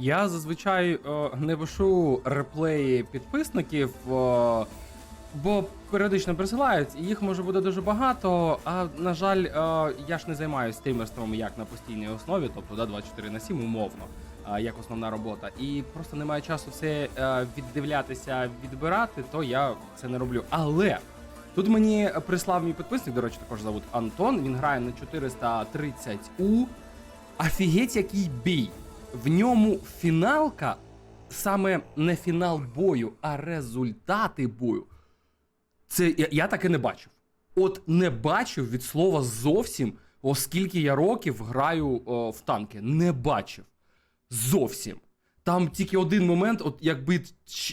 Я зазвичай е, не пишу реплеї підписників, е, бо періодично присилають, і їх може бути дуже багато. А на жаль, е, я ж не займаюся стрімерством як на постійній основі, тобто да, 24 на 7 умовно, е, як основна робота. І просто немає часу все е, віддивлятися, відбирати, то я це не роблю. Але тут мені прислав мій підписник, до речі, також зовут Антон. Він грає на 430 у. Офігеть, який бій! В ньому фіналка саме не фінал бою, а результати бою. Це я, я таке не бачив. От не бачив від слова зовсім, оскільки я років граю о, в танки. Не бачив. Зовсім. Там тільки один момент, от якби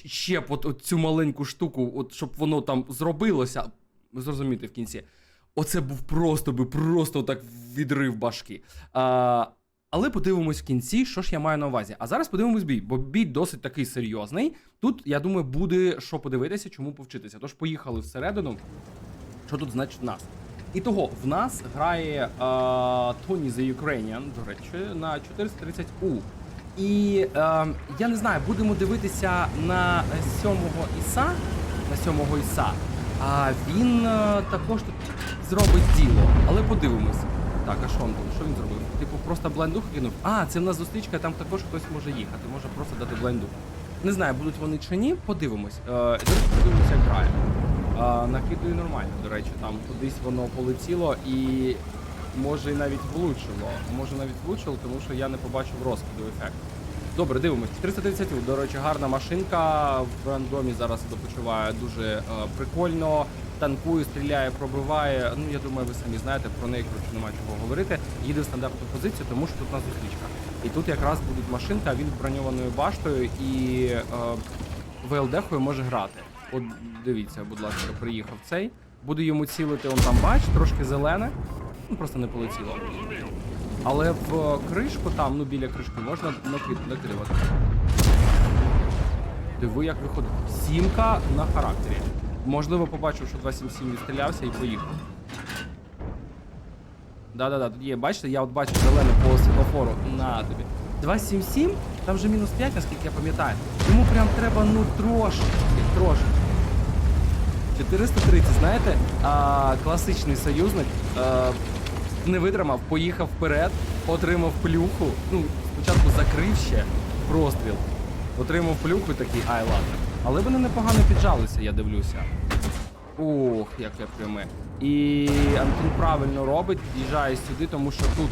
ще б от, от цю маленьку штуку, от щоб воно там зробилося, зрозумієте в кінці. Оце був просто би просто так відрив башки. А, але подивимось в кінці, що ж я маю на увазі. А зараз подивимось бій, бо бій досить такий серйозний. Тут, я думаю, буде що подивитися, чому повчитися. Тож поїхали всередину. Що тут значить нас? І того, в нас грає Тоні The Ukrainian, до речі, на 430U. І е, я не знаю, будемо дивитися на сьомого іса. На сьомого іса. А він е, також тут зробить діло. Але подивимось. Так, а що він тут? Що він зробив? Просто блайндух кинув. А, це в нас зустрічка, там також хтось може їхати, може просто дати блайндух. Не знаю, будуть вони чи ні, подивимось. Е, подивимося, як грає. Е, накидує нормально, до речі, там кудись воно полетіло і може і навіть влучило. Може навіть влучило, тому що я не побачив розкиду ефекту. Добре, дивимось. 430, до речі, гарна машинка. В рандомі зараз допочуває дуже е, прикольно. Танкує, стріляє, пробиває. Ну, я думаю, ви самі знаєте, про неї коротше немає чого говорити. Їде в стандартну позицію, тому що тут у нас зустрічка. І тут якраз будуть машинка, а він броньованою баштою і е, ВЛД-хою може грати. От дивіться, будь ласка, приїхав цей. Буду йому цілити, он там бач, трошки зелене. Ну просто не полетіло. Але в кришку там, ну біля кришки, можна накид, накидувати. Диви, як виходить. Сімка на характері. Можливо, побачив, що 277 відстрілявся і поїхав. Да-да-да, тут є, бачите, я от бачу зелене по світлофору на тобі. 277, там вже мінус 5, наскільки я пам'ятаю. Йому прям треба, ну, трошки, трошки. 430, знаєте, а, класичний союзник а, не витримав, поїхав вперед, отримав плюху. Ну, спочатку закрив ще простріл, отримав плюху і такий, ай, ладно. Але вони непогано піджалися, я дивлюся. Ох, яке пряме. І Антон правильно робить, їжджає сюди, тому що тут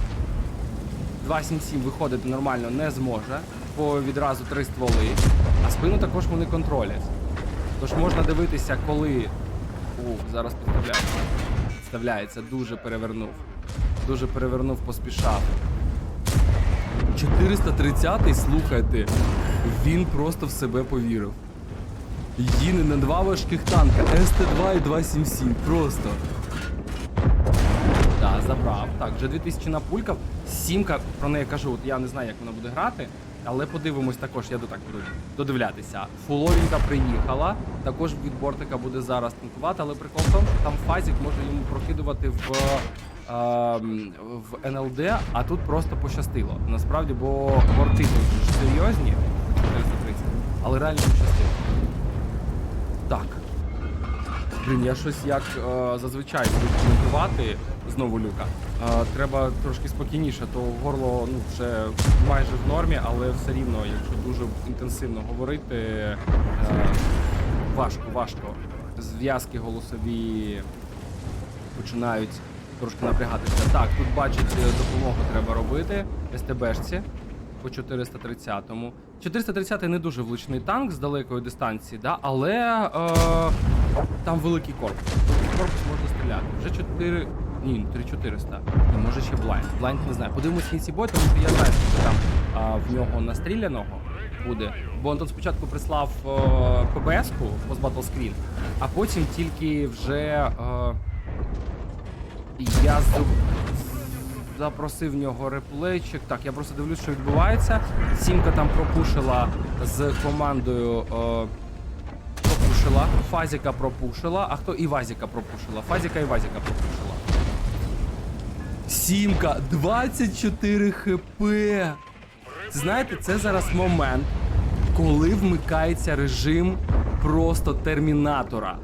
277 виходити нормально не зможе, бо відразу три стволи, а спину також вони контролять. Тож можна дивитися, коли. Ух, зараз підставляється. Підставляється, дуже перевернув. Дуже перевернув, поспішав. 430-й, слухайте, він просто в себе повірив. Їде на два важких танка СТ2 і 277. Просто. Так, забрав. Так, вже 2000 напулькав. Сімка, про неї кажу, от я не знаю, як вона буде грати, але подивимось також, я до так буду додивлятися. Фуловінка приїхала, також від бортика буде зараз танкувати, але прикол в тому, що там фазік може йому прокидувати в, ем, в НЛД, а тут просто пощастило. Насправді, бо борти тут ж серйозні, 430, але реально пощастило. Так. Блін, я щось як е, зазвичай буду коментувати знову люка. Е, треба трошки спокійніше, то горло ну, вже майже в нормі, але все рівно, якщо дуже інтенсивно говорити, е, важко, важко. Зв'язки голосові починають трошки напрягатися. Так, тут бачить е, допомогу треба робити. СТБшці по 430-му. 430 не дуже влучний танк з далекої дистанції, да? але е, там великий корпус. Корпус можна стріляти. Вже 4. Ні, 3400. І може ще блайнд. Блайнд не знаю. Подивимось в кінці бою, тому що я знаю, що там а, в нього настріляного буде. Бо Антон спочатку прислав е, ПБС-ку по Battle а потім тільки вже. Е, я з- запросив в нього реплейчик. Так, я просто дивлюсь, що відбувається. Сімка там пропушила з командою. Е, пропушила. Фазіка пропушила. А хто і Вазіка пропушила? Фазіка і Вазіка пропушила. Сімка, 24 хп. Знаєте, це зараз момент, коли вмикається режим просто термінатора.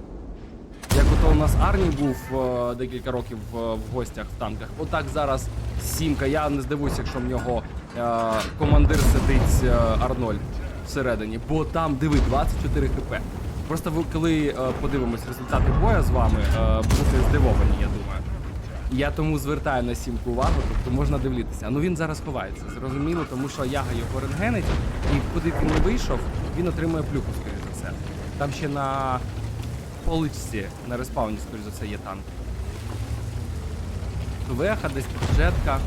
Як ото у нас Арні був е, декілька років е, в гостях в танках. Отак зараз сімка. Я не здивуюся, якщо в нього е, командир сидить е, Арнольд всередині, бо там диви 24 хп. Просто ви коли е, подивимось результати бою з вами, е, будете здивовані, я думаю. Я тому звертаю на сімку увагу, тобто можна дивитися. Ну він зараз ховається, зрозуміло, тому що яга його рентгенить, і куди б він не вийшов, він отримує плюху, скоріш за все. Там ще на поличці, на респауні, скоріш за все, є танк. Веха, десь jetка.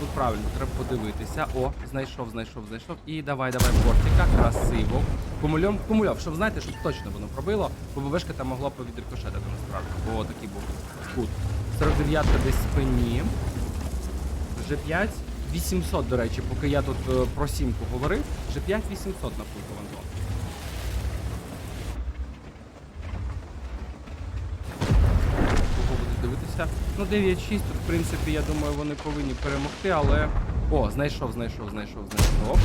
Тут правильно, треба подивитися. О, знайшов, знайшов, знайшов. І давай, давай, портика, красиво. Кумульом, кумульов, щоб знаєте, щоб точно воно пробило, бо ББшка там могла повідрикошетити насправді, бо такий був кут. 49 десь спині. Вже 5 800, до речі, поки я тут е, про сімку говорив, вже 5 800 на пульку Антон. Кого будуть дивитися? Ну 9-6, тут, в принципі, я думаю, вони повинні перемогти, але. О, знайшов, знайшов, знайшов, знайшов.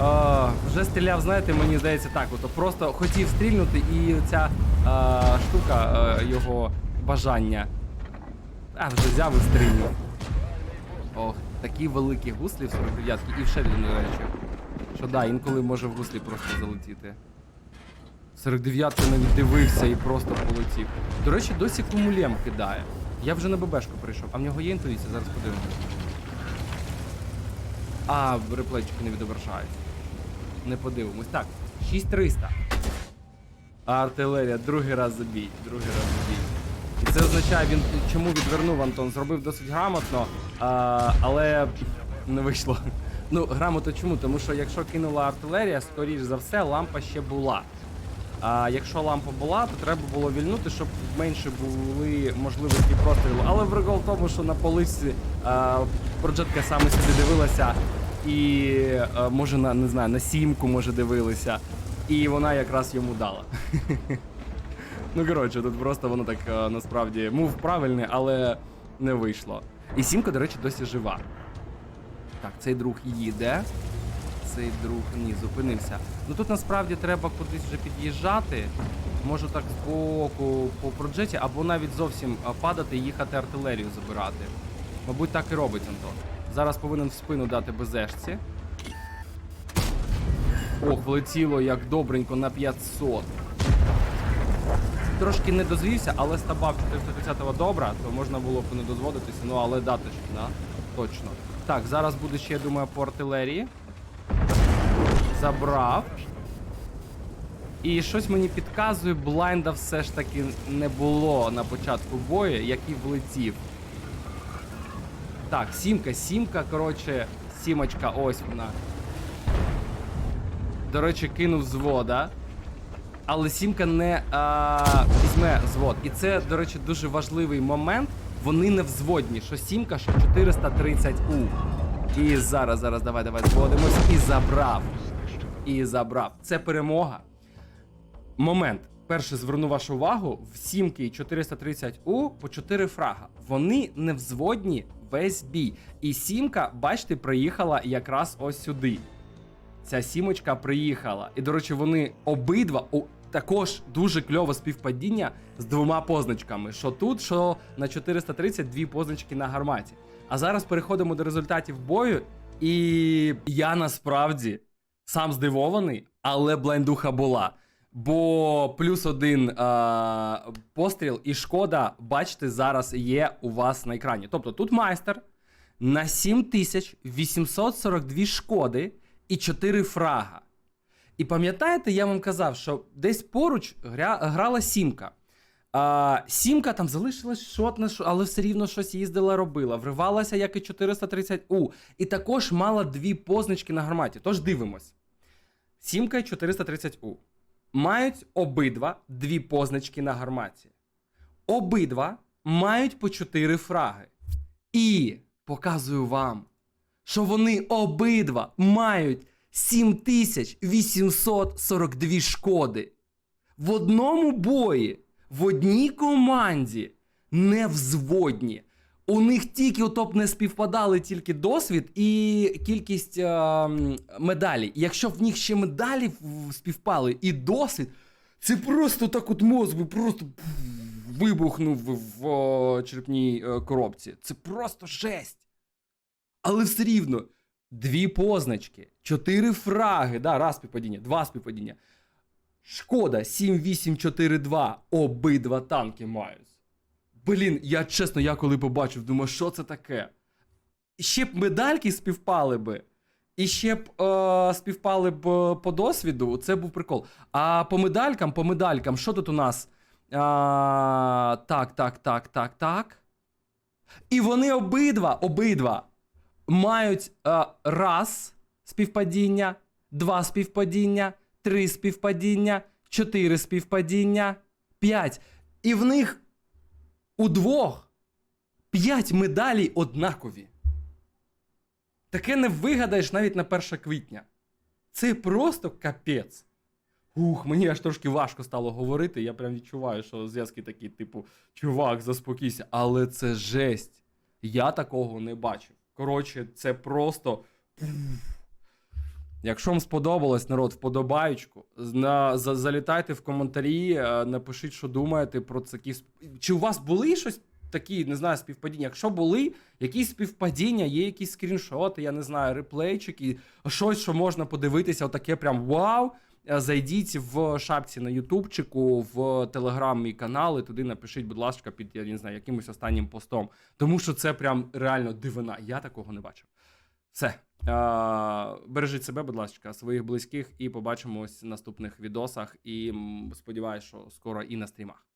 А, вже стріляв, знаєте, мені здається так. От просто хотів стрільнути, і ця а, штука, а, його бажання. А, вже взяв і стрільнув. Ох, такі великі гуслі в 49 і в Шедрі, до речі. Що да, інколи може в гуслі просто залетіти. 49 навіть дивився і просто полетів. До речі, досі кумулем кидає. Я вже на ББшку прийшов, а в нього є інтуїція, зараз подивимось. А, реплейчики не відображають. Не подивимось. Так, 6300. Артилерія, другий раз забій, другий раз забій. І це означає, він чому відвернув Антон, зробив досить грамотно, а, але не вийшло. Ну, грамотно чому? Тому що якщо кинула артилерія, скоріш за все, лампа ще була. А якщо лампа була, то треба було вільнути, щоб менше були можливості прострілу. Але прикол в тому, що на поличці а, проджетка саме сюди дивилася, і а, може на не знаю, на сімку може дивилися. І вона якраз йому дала. Ну, коротше, тут просто воно так насправді мув правильний, але не вийшло. І сімка, до речі, досі жива. Так, цей друг їде. Цей друг ні, зупинився. Ну тут насправді треба кудись вже під'їжджати. Можу так з боку по проджеті, або навіть зовсім падати і їхати артилерію забирати. Мабуть, так і робить Антон. Зараз повинен в спину дати БЗшці. Ох, влетіло як добренько на 500 трошки не дозвівся, але стабав 430-го добра, то можна було б не дозводитися, ну але дати ж, да? Точно. Так, зараз буде ще, я думаю, по артилерії. Забрав. І щось мені підказує, блайнда все ж таки не було на початку бою, який влетів. Так, сімка, сімка, коротше, сімочка, ось вона. До речі, кинув з вода але сімка не а, візьме звод. І це, до речі, дуже важливий момент. Вони не взводні, що сімка, що 430 у. І зараз, зараз, давай, давай, зводимось. І забрав. І забрав. Це перемога. Момент. Перше зверну вашу увагу: в сімки 430 у по 4 фрага. Вони не взводні весь бій. І сімка, бачите, приїхала якраз ось сюди. Ця сімочка приїхала. І, до речі, вони обидва також дуже кльове співпадіння з двома позначками. Що тут, що на 430 дві позначки на гарматі. А зараз переходимо до результатів бою. І я насправді сам здивований, але блайндуха була. Бо плюс один а, постріл і шкода, бачите, зараз є у вас на екрані. Тобто тут майстер на 7842 шкоди і 4 фрага. І пам'ятаєте, я вам казав, що десь поруч гра, грала сімка. А, Сімка там залишилась шотна, але все рівно щось їздила, робила. Вривалася, як і 430У. І також мала дві позначки на гарматі. Тож дивимось. Сімка і 430У. Мають обидва дві позначки на гарматі. Обидва мають по 4 фраги. І показую вам, що вони обидва мають 7842 шкоди. В одному бої, в одній команді, не взводні. У них тільки отоп не співпадали тільки досвід і кількість е, м, медалей. Якщо в них ще медалі співпали і досвід, це просто так от мозг би просто вибухнув в, о, черепній е, коробці. Це просто жесть. Але все рівно. Дві позначки, чотири фраги, да, раз співпадіння, два співпадіння. Шкода 7842. Обидва танки мають. Блін, я чесно, я коли побачив, думаю, що це таке? Ще б медальки співпали би. І ще б е, співпали б е, по досвіду, це був прикол. А по медалькам, по медалькам, що тут у нас? А, так, так, так, так, так. І вони обидва, обидва мають е, раз співпадіння, два співпадіння, три співпадіння, чотири співпадіння, п'ять. І в них у двох п'ять медалей однакові. Таке не вигадаєш навіть на 1 квітня. Це просто капець. Ух, мені аж трошки важко стало говорити. Я прям відчуваю, що зв'язки такі, типу, чувак, заспокійся. Але це жесть. Я такого не бачив. Коротше, це просто. Якщо вам сподобалось, народ, вподобаючку, на, за, залітайте в коментарі, е, напишіть, що думаєте про сп- Чи у вас були щось такі, не знаю, співпадіння? Якщо були якісь співпадіння, є якісь скріншоти, я не знаю, реплейчики, щось, що можна подивитися, отаке прям вау. Е, Зайдіть в шапці на Ютубчику, в телеграм мій канал канали, туди напишіть, будь ласка, під я не знаю, якимось останнім постом. Тому що це прям реально дивина. Я такого не бачив. Все. Е, бережіть себе, будь ласка, своїх близьких, і побачимось в наступних відосах. І сподіваюся, що скоро і на стрімах.